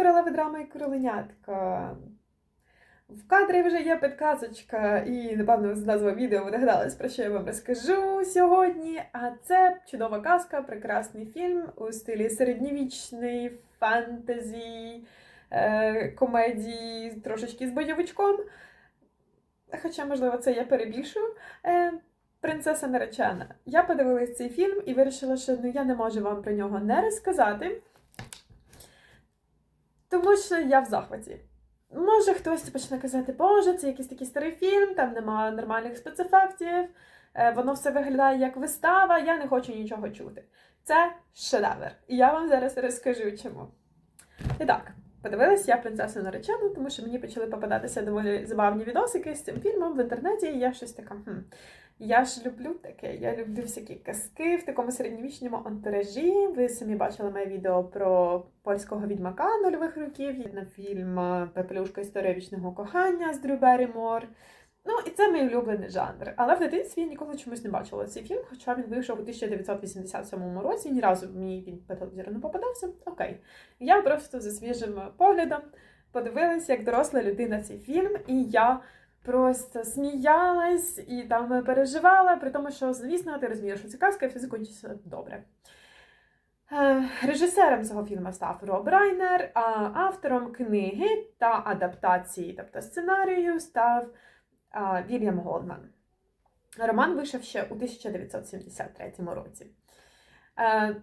королеви драми і короленятка. В кадрі вже є підказочка, і, напевно, з назви відео ви догадались, про що я вам розкажу сьогодні. А це чудова казка, прекрасний фільм у стилі середньовічний, фентезі, е, комедії, трошечки з бойовичком. Хоча, можливо, це я перебільшую. Е, Принцеса наречена. Я подивилась цей фільм і вирішила, що ну, я не можу вам про нього не розказати, тому що я в захваті. Може, хтось почне казати, боже, це якийсь такий старий фільм, там немає нормальних спецефектів, е, воно все виглядає як вистава, я не хочу нічого чути. Це шедевр. І я вам зараз розкажу чому. І так, подивилась я принцесу наречену, тому що мені почали попадатися доволі забавні відосики з цим фільмом в інтернеті, і я щось така. хм, Я ж люблю таке. Я люблю всякі казки в такому середньовічному антуражі. Ви самі бачили моє відео про польського відьмака нульових років. Є на фільм Пепелюшка історія вічного кохання з Дрю Беррімор. Ну, і це мій улюблений жанр. Але в дитинстві я ніколи чомусь не бачила цей фільм, хоча він вийшов у 1987 році. Ні разу мені він по телевізору не попадався. Окей. Я просто за свіжим поглядом подивилася, як доросла людина цей фільм, і я просто сміялась і там переживала, при тому, що, звісно, ти розумієш, що це казка, і все закінчиться добре. Е, Режисером цього фільму став Роб Райнер, а автором книги та адаптації, тобто сценарію, став Вільям Голдман. Роман вийшов ще у 1973 році. Е,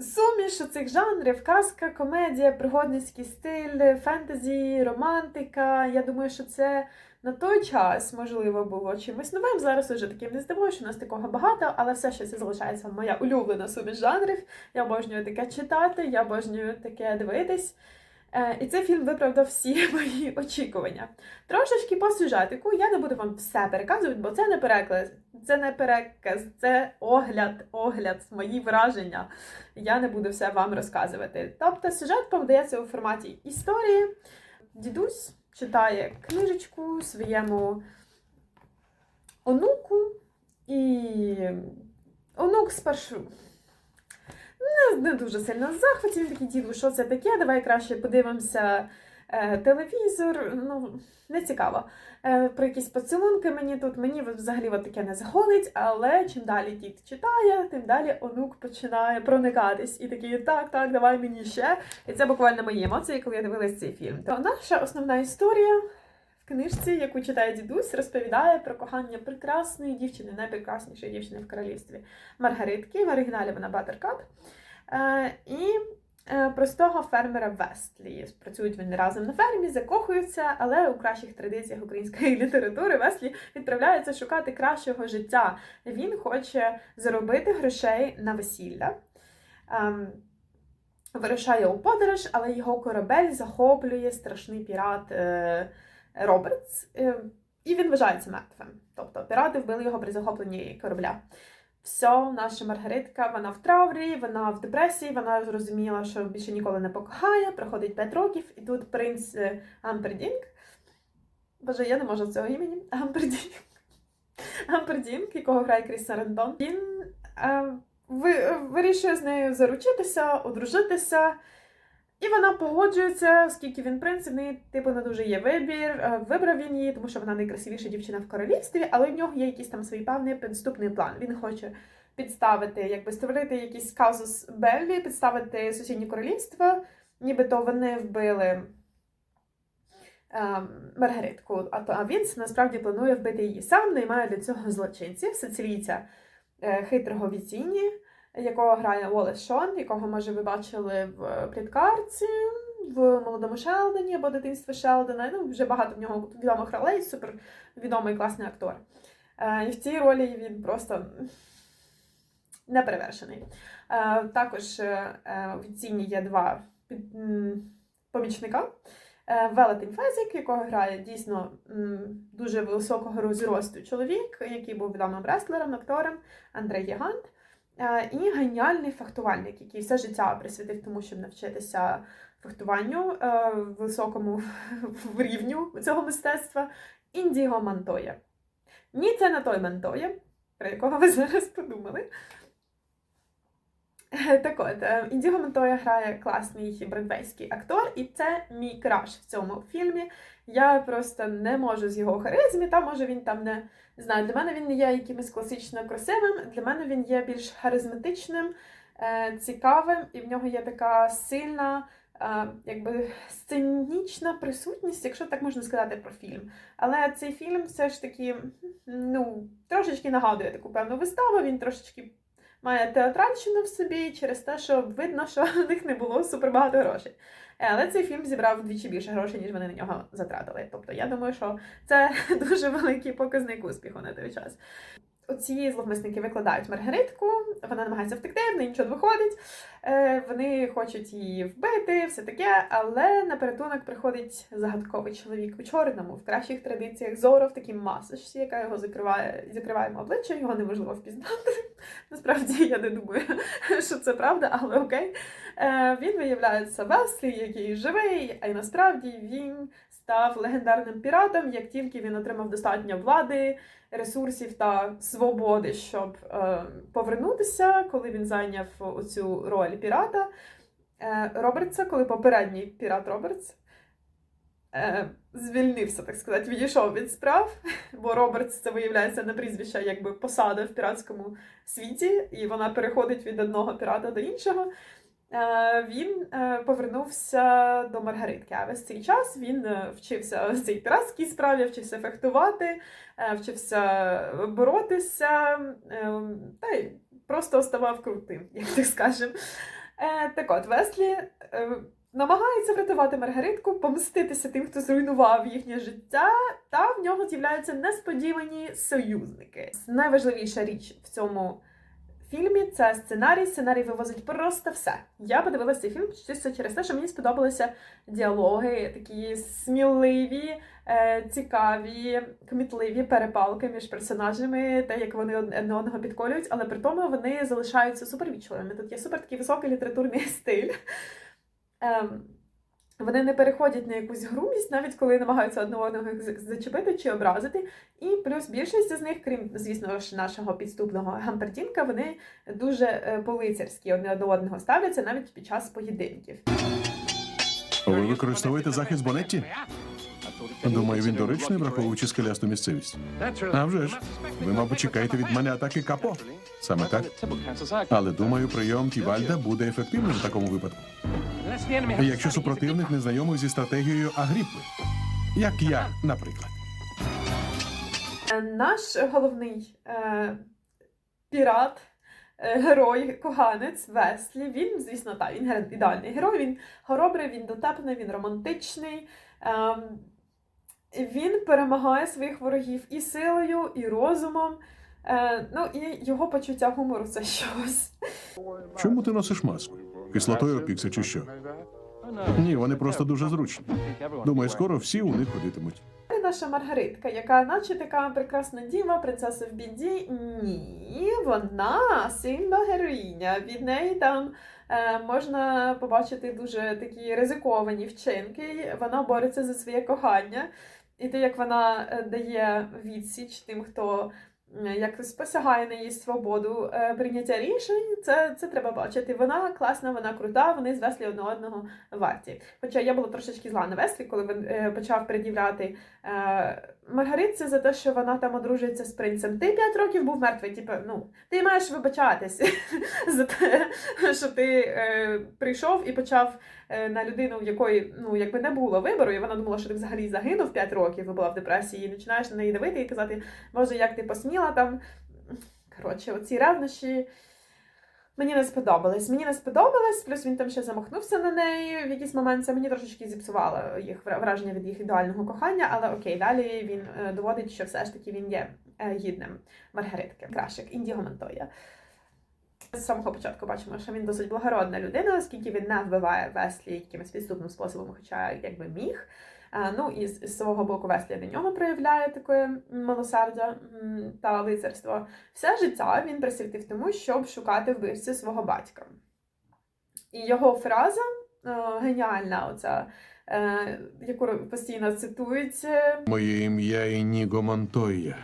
Суміш цих жанрів, казка, комедія, пригодницький стиль, фентезі, романтика. Я думаю, що це на той час, можливо, було чимось новим. Зараз уже таким не здивую, що у нас такого багато, але все ще це залишається моя улюблена суміш жанрів. Я обожнюю таке читати, я обожнюю таке дивитись. Е, І цей фільм виправдав всі мої очікування. Трошечки по сюжетику я не буду вам все переказувати, бо це не переклад, це не переказ, це огляд, огляд, мої враження. Я не буду все вам розказувати. Тобто сюжет подається у форматі історії. Дідусь читає книжечку своєму онуку, і онук спершу не, не дуже сильно в захваті. Він такий діду, що це таке? Давай краще подивимося телевізор. Ну, не цікаво. Е, про якісь поцілунки мені тут, мені взагалі от таке не заходить, але чим далі дід читає, тим далі онук починає проникатись. І такий, так, так, давай мені ще. І це буквально мої емоції, коли я дивилась цей фільм. То наша основна історія. В книжці, яку читає дідусь, розповідає про кохання прекрасної дівчини, найпрекраснішої дівчини в королівстві Маргаритки. В оригіналі вона Батеркап. Е, і е, простого фермера Вестлі. Працюють вони разом на фермі, закохуються, але у кращих традиціях української літератури Веслі відправляється шукати кращого життя. Він хоче заробити грошей на весілля. Ем, Вирушає у подорож, але його корабель захоплює страшний пірат е, Робертс, е, і він вважається мертвим. Тобто пірати вбили його при захопленні корабля. Все, наша Маргаритка, вона в траврі, вона в депресії, вона зрозуміла, що більше ніколи не покохає, проходить 5 років, і тут принц е, Ампердінг. Боже, я не можу цього імені. Ампердінг. Ампердінг, якого грає Кріс Рендон. Він е, ви, вирішує з нею заручитися, одружитися. І вона погоджується, оскільки він принц, в неї типу не дуже є вибір. Е, Вибрав він її, тому що вона найкрасивіша дівчина в королівстві, але в нього є якийсь там свій певний підступний план. Він хоче підставити, якби створити якийсь казус Беллі, підставити сусіднє королівство, нібито вони вбили ем, Маргаритку. А він насправді планує вбити її сам, наймає для цього злочинців, сицилійця е, хитрого Віціні якого грає Уоллес Шон, якого, може, ви бачили в пліткарці, в молодому Шелдоні або дитинстві Шелдона. Ну, вже багато в нього відомих ролей, супер відомий класний актор. Е, І в цій ролі він просто неперевершений. Е, Також е, в ціні є два помічника. Велетень Фезик, якого грає дійсно дуже високого розросту чоловік, який був відомим реслером, актором Андрей Єгант. Е, і геніальний фехтувальник, який все життя присвятив тому, щоб навчитися фехтуванню е, високому рівню цього мистецтва Індіго Мантоя. Ні, це не той Мантоя, про якого ви зараз подумали. Так от, е, Індіго Монтоя грає класний бродвейський актор, і це мій краш в цьому фільмі. Я просто не можу з його харизмі, та може він там не, знаю. Для мене він не є якимось класично красивим. Для мене він є більш харизматичним, е, цікавим, і в нього є така сильна, е, якби сценічна присутність, якщо так можна сказати про фільм. Але цей фільм все ж таки ну, трошечки нагадує таку певну виставу. Він трошечки має театральщину в собі через те, що видно, що в них не було супербагато грошей. Е, Але цей фільм зібрав вдвічі більше грошей, ніж вони на нього затратили. Тобто я думаю, що це дуже великий показник успіху на той час. Оці зловмисники викладають Маргаритку, вона намагається втекти, в неї нічого не виходить. Е, Вони хочуть її вбити, все таке, але на порятунок приходить загадковий чоловік у чорному, в кращих традиціях Зоро в такій масочці, яка його закриває, закриває обличчя, його неможливо впізнати. Насправді я не думаю, що це правда, але окей. Е, Він виявляється Веслі, який живий, а й насправді він став легендарним піратом, як тільки він отримав достатньо влади, ресурсів та свободи, щоб е, повернутися, коли він зайняв оцю роль пірата. Е, Робертса, коли попередній пірат Робертс е, звільнився, так сказати, відійшов від справ, бо Робертс це виявляється на прізвище, якби посада в піратському світі, і вона переходить від одного пірата до іншого. Е, Він е, повернувся до Маргаритки. А весь цей час він е, вчився в цій піратській справі, вчився фехтувати, вчився боротися, та й просто ставав крутим, як так скажемо. Так от, Веслі намагається врятувати Маргаритку, помститися тим, хто зруйнував їхнє життя, та в нього з'являються несподівані союзники. Найважливіша річ в цьому фільмі це сценарій. Сценарій вивозить просто все. Я подивилася цей фільм чисто через те, що мені сподобалися діалоги, такі сміливі, е, цікаві, кмітливі перепалки між персонажами, те, як вони одне одного підколюють, але при тому вони залишаються супервічливими. Тут є супер такий високий літературний стиль. Вони не переходять на якусь грубість, навіть коли намагаються одне одного зачепити чи образити. І плюс більшість з них, крім, звісно ж, нашого підступного гампердінка, вони дуже полицарські одне до одного ставляться навіть під час поєдинків. Ви використовуєте захист Бонетті? Думаю, він доречний, враховуючи скелясту місцевість. А вже ж. Ви, мабуть, чекаєте від мене атаки капо. Саме так. Але думаю, прийом Тівальда буде ефективним в такому випадку. Якщо супротивник не знайомий зі стратегією Агріппи. Як я, наприклад. Е, Наш головний е, пірат, е, герой, коханець Веслі, він, звісно, так, він ідеальний герой, він хоробрий, він дотепний, він романтичний. Ем, він перемагає своїх ворогів і силою, і розумом. Е, ну і його почуття гумору це щось. Чому ти носиш маску? Кислотою опікся чи що? Ні, вони просто дуже зручні. Думаю, скоро всі у них ходитимуть. Це наша Маргаритка, яка наче така прекрасна діва, принцеса в біді. Ні, вона сильна героїня. Від неї там е, можна побачити дуже такі ризиковані вчинки. Вона бореться за своє кохання. І те, як вона е, дає відсіч тим, хто якось посягає на її свободу е, прийняття рішень, це, це треба бачити. Вона класна, вона крута, вони з Веслі одне одного варті. Хоча я була трошечки зла на Веслі, коли він е, почав пред'являти е, Маргаритці за те, що вона там одружується з принцем. Ти п'ять років був мертвий. Типу, ну ти маєш вибачатись за те, що ти е, прийшов і почав е, на людину, в якої ну якби не було вибору, і вона думала, що ти взагалі загинув 5 років, і була в депресії, і починаєш на неї дивити і казати, Боже, як ти посміла там. Коротше, оці ревнощі. Мені не сподобались. Мені не сподобалось, плюс він там ще замахнувся на неї в якийсь момент. Це мені трошечки зіпсувало їх враження від їх ідеального кохання, але окей, далі він е, доводить, що все ж таки він є е, гідним Маргаритки, кращик, Індіго Монтоя. З самого початку бачимо, що він досить благородна людина, оскільки він не вбиває Веслі якимось підступним способом, хоча якби міг. Е, Ну і з, з свого боку Веслі до нього проявляє таке милосердя та лицарство. Все життя він присвятив тому, щоб шукати вбивцю свого батька. І його фраза е, геніальна, оця, е, яку постійно цитують. Моє ім'я Ініго Монтойя.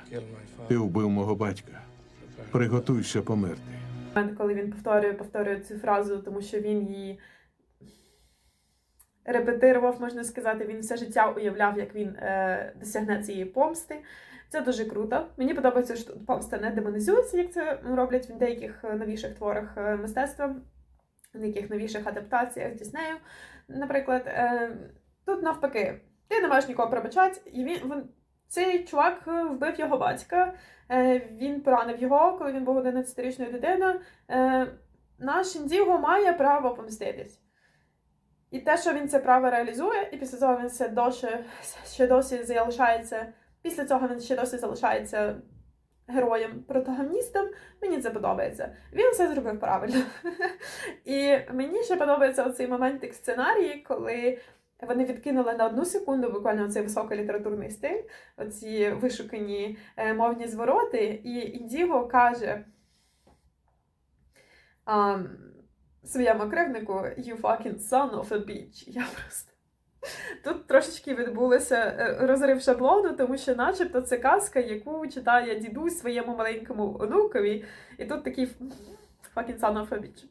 Ти вбив мого батька. Приготуйся померти. коли він повторює, повторює цю фразу, тому що він її репетирував, можна сказати, він все життя уявляв, як він е, досягне цієї помсти. Це дуже круто. Мені подобається, що тут помста не демонізується, як це роблять в деяких е, новіших творах е, мистецтва, в деяких новіших адаптаціях Діснею. Наприклад, е, тут навпаки, ти не маєш нікого пробачати, і він, він цей чувак е, вбив його батька. Е, Він поранив його, коли він був 11-річною дитиною. Е, Наш індіго має право помститись. І те, що він це право реалізує, і після цього він все досі, ще досі залишається. Після цього він ще досі залишається героєм, протагоністом. Мені це подобається. Він все зробив правильно. І мені ще подобається оцей моментик сценарії, коли вони відкинули на одну секунду буквально цей високий літературний стиль, оці вишукані е, мовні звороти, і Індіго каже своєму кривнику You fucking son of a bitch. Я просто. Тут трошечки відбулося е, розрив шаблону, тому що, начебто, це казка, яку читає дідусь своєму маленькому онукові, і тут такий fucking son of a bitch.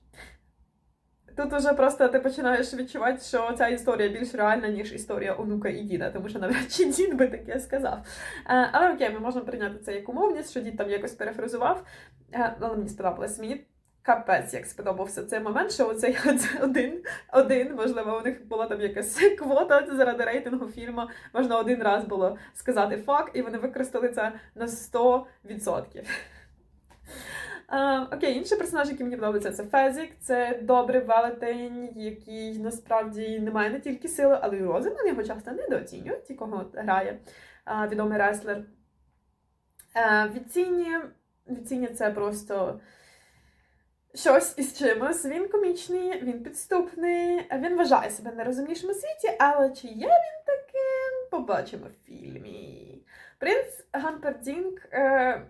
Тут уже просто ти починаєш відчувати, що ця історія більш реальна, ніж історія онука і діда, тому що навряд чи дід би таке сказав. Е, Але окей, ми можемо прийняти це як умовність, що дід там якось перефразував. Е, Але мені сподобалось. Мені капець, як сподобався цей момент, що оцей один, один, можливо, у них була там якась квота заради рейтингу фільму. Можна один раз було сказати фак, і вони використали це на 100%. Uh, окей, інший персонаж, який мені подобається, це Фезік. Це добрий велетень, який насправді не має не тільки сили, але й розуму. Його часто недооцінюють, ті, кого грає відомий реслер. Відцінні, відцінні це просто щось із чимось. Він комічний, він підступний, він вважає себе найрозумнішим у світі, але чи є він таким, побачимо в фільмі. Принц Гампердінг. Е,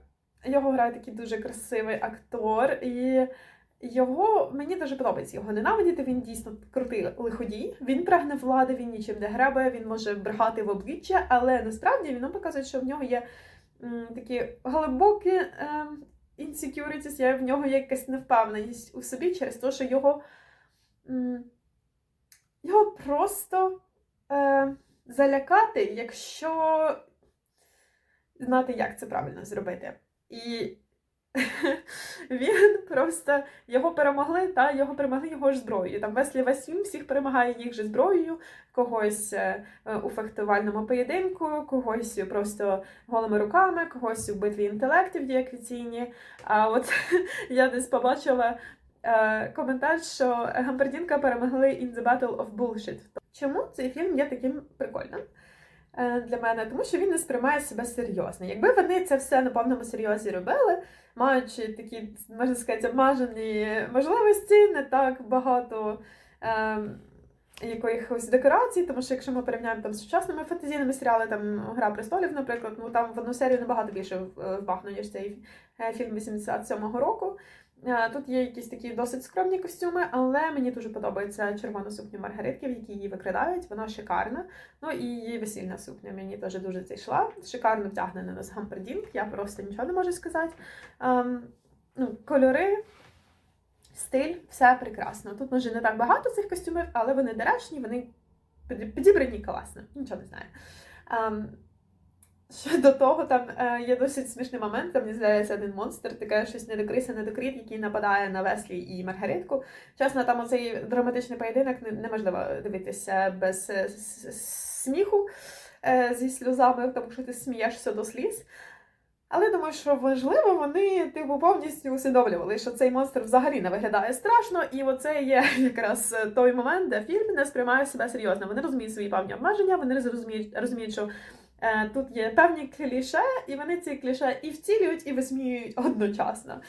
його грає такий дуже красивий актор, і його мені дуже подобається його ненавидіти. Він дійсно крутий лиходій. Він прагне влади, він нічим не гребе, він може брехати в обличчя, але насправді він нам показує, що в нього є такі глибокі е, insecurities, я в нього є якась невпевненість у собі через те, що його, його просто е, залякати, якщо знати, як це правильно зробити. І він просто його перемогли, та його перемогли його ж зброєю. Там Веслі весь всіх перемагає їх же зброєю, когось е, у фехтувальному поєдинку, когось просто голими руками, когось у битві інтелектів діаквіційні. А от я десь побачила е, коментар, що Гампердінка перемогли in the Battle of Bullshit. Чому цей фільм є таким прикольним? Е, для мене, тому що він не сприймає себе серйозно. Якби вони це все на повному серйозі робили, маючи такі, можна сказати, обмежені можливості, не так багато е, якихось декорацій, тому що якщо ми порівняємо там з сучасними фантазійними серіалами, там Гра престолів, наприклад, ну там в одну серію набагато більше е, вбагно, ніж цей е, фільм 87-го року. Е, Тут є якісь такі досить скромні костюми, але мені дуже подобається червона сукня Маргаритки, в якій її викрадають. Вона шикарна. Ну і її весільна сукня мені теж дуже зайшла. Шикарно вдягнена на гампердінг, я просто нічого не можу сказати. Ем, ну, кольори, стиль, все прекрасно. Тут може не так багато цих костюмів, але вони доречні, вони піді- підібрані класно. Нічого не знаю. Щодо того, там е, є досить смішний момент, там здається один монстр, таке щось недокриса, недокрит, який нападає на Веслі і Маргаритку. Чесно, там оцей драматичний поєдинок неможливо дивитися без е, сміху е, зі сльозами, тому що ти смієшся до сліз. Але думаю, що важливо, вони типу повністю усвідомлювали, що цей монстр взагалі не виглядає страшно, і оце є якраз той момент, де фільм не сприймає себе серйозно. Вони розуміють свої певні обмеження, вони розуміють, розуміють, що Е, Тут є певні кліше, і вони ці кліше і вцілюють, і висміюють одночасно.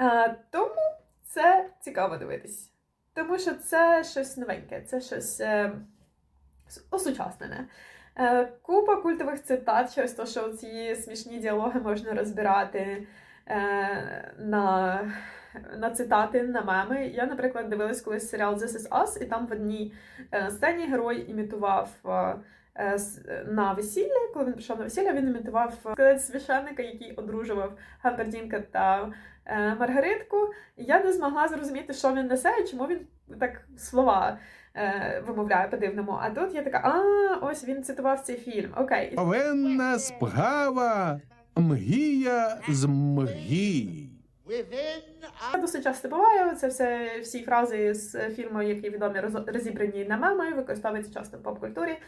Е, Тому це цікаво дивитись. Тому що це щось новеньке, це щось е, осучаснене. Е, Купа культових цитат через те, що ці смішні діалоги можна розбирати е, на, на цитати, на меми. Я, наприклад, дивилась колись серіал This Is Us, і там в одній е, сцені герой імітував. Е, на весілля. Коли він прийшов на весілля, він імітував е, священника, який одружував Гампердінка та е, Маргаритку. Я не змогла зрозуміти, що він несе, і чому він так слова вимовляє по-дивному. А тут я така, а ось він цитував цей фільм. Окей. Овенна спгава, мгія з мгій. Це досить часто буває. Це все всі фрази з фільму, які відомі розібрані на меми, використовуються часто в поп-культурі.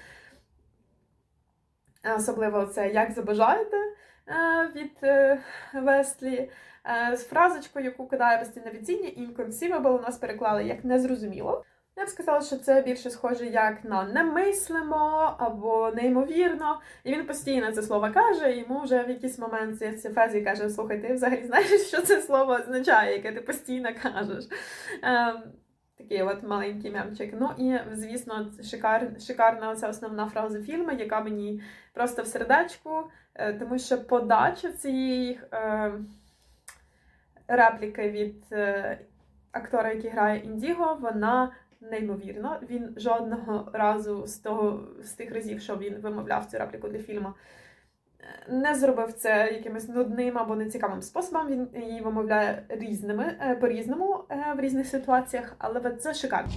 Е, Особливо це як забажаєте е, від е, Вестлі. Е, З фразочкою, яку кидає постійно відціння, inconceivable у нас переклали як незрозуміло. Я б сказала, що це більше схоже як на немислимо або неймовірно. І він постійно це слово каже, і йому вже в якийсь момент ця ця каже: слухай, ти взагалі знаєш, що це слово означає, яке ти постійно кажеш. Ем, такий от маленький мемчик. Ну і, звісно, шикар, шикарна ця основна фраза фільму, яка мені просто в сердечку, е, тому що подача цієї е, репліки від е, актора, який грає Індіго, вона неймовірна. Він жодного разу з того з тих разів, що він вимовляв цю репліку для фільму, не зробив це якимось нудним або нецікавим способом. Він її вимовляє різними по-різному в різних ситуаціях, але це шикарно.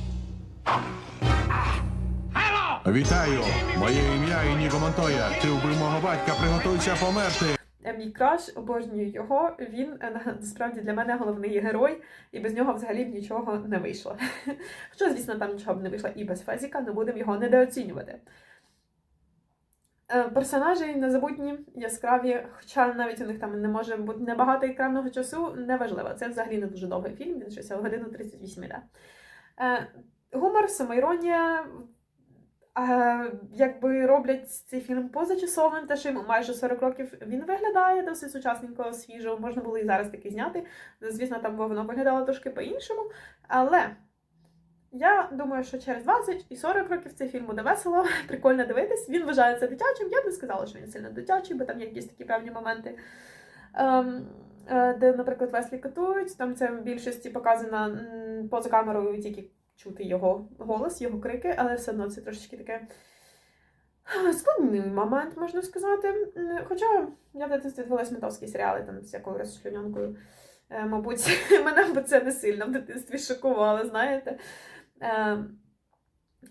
Вітаю! Моє ім'я Ініго Монтоя. Ти вбив мого батька, приготуйся померти. Е, Мій краш, обожнюю його. Він е, насправді для мене головний герой, і без нього взагалі б нічого не вийшло. Хоча, звісно, там нічого б не вийшло і без Фезіка, не будемо його недооцінювати. Е, Персонажі незабутні, яскраві, хоча навіть у них там не може бути небагато екранного часу, неважливо. Це взагалі не дуже довгий фільм, він щось годину 38 іде. Гумор, самоіронія, якби роблять цей фільм позачасовим, те, що майже 40 років він виглядає досить сучасненько, свіжо. Можна було і зараз таки зняти. Звісно, там воно виглядало трошки по-іншому. Але я думаю, що через 20 і 40 років цей фільм буде весело, прикольно дивитись. Він вважається дитячим. Я б не сказала, що він сильно дитячий, бо там є якісь такі певні моменти. Ем, е, де, наприклад, Веслі катують, там це в більшості показано поза камерою тільки чути його голос, його крики, але все одно це трошечки таке складний момент, можна сказати. Хоча я в дитинстві дивилась ментовські серіали там з якою розшлюнянкою. Е, Мабуть, мене б це не сильно в дитинстві шокувало, знаєте. Е,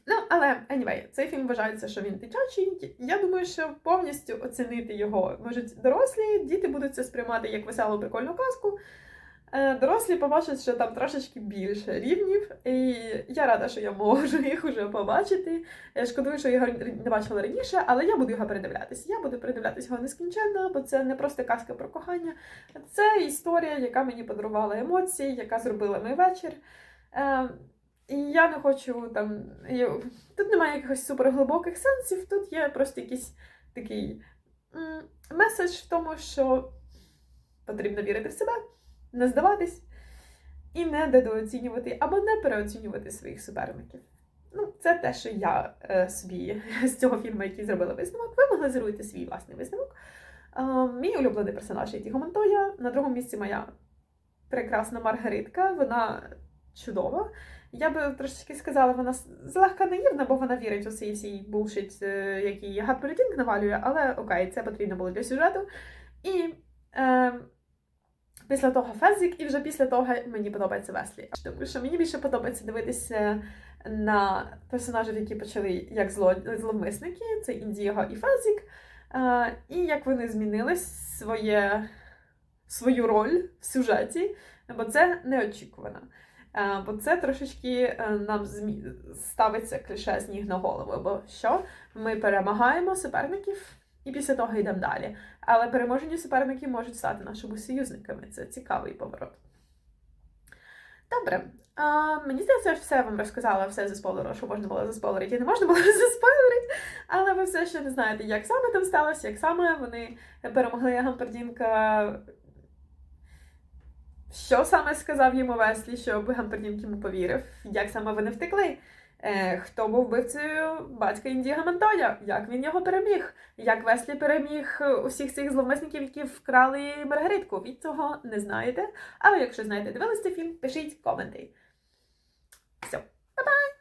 Ну, але anyway, цей фільм вважається, що він дитячий. Я думаю, що повністю оцінити його можуть дорослі, діти будуть це сприймати як веселу прикольну казку. Е, Дорослі побачать, що там трошечки більше рівнів, і я рада, що я можу їх уже побачити. Шкодую, що я його не бачила раніше, але я буду його передивлятися. Я буду передивлятися його нескінченно, бо це не просто казка про кохання, це історія, яка мені подарувала емоції, яка зробила мій вечір. Е, і я не хочу там. Тут немає якихось суперглибоких сенсів, тут є просто якийсь такий меседж в тому, що потрібно вірити в себе, не здаватись і не недооцінювати або не переоцінювати своїх суперників. Ну, це те, що я е, собі з цього фільму, який зробила висновок, ви могли зробити свій власний висновок. Е, мій улюблений персонаж є Тіго Монтоя. На другому місці моя прекрасна Маргаритка. Вона чудова. Я би трошечки сказала, вона злегка наївна, бо вона вірить у цей всій булшит, е, який Гаппердінг навалює, але окей, це потрібно було для сюжету. І е, після того Фезик, і вже після того мені подобається Веслі. Тому що мені більше подобається дивитися на персонажів, які почали як зло, зловмисники, це Індіго і Фезик, е, і як вони змінили своє, свою роль в сюжеті, бо це неочікувано. Бо це трошечки е, нам змі... ставиться кліше з ніг на голову. Бо що? Ми перемагаємо суперників і після того йдемо далі. Але переможені суперники можуть стати нашими союзниками. Це цікавий поворот. Добре. А, мені здається, я все вам розказала, все заспойлерила, що можна було заспойлерити і не можна було заспойлерити. Але ви все ще не знаєте, як саме там сталося, як саме вони перемогли Гампердінка. Що саме сказав йому Веслі, щоб Гампердінк йому повірив? Як саме вони втекли? Е, хто був вбивцею батька Індіга Ментоя? Як він його переміг? Як Веслі переміг е, усіх цих зловмисників, які вкрали Маргаритку? Ви цього не знаєте. Але якщо знаєте, дивились цей фільм, пишіть коменти. Все, па-бай!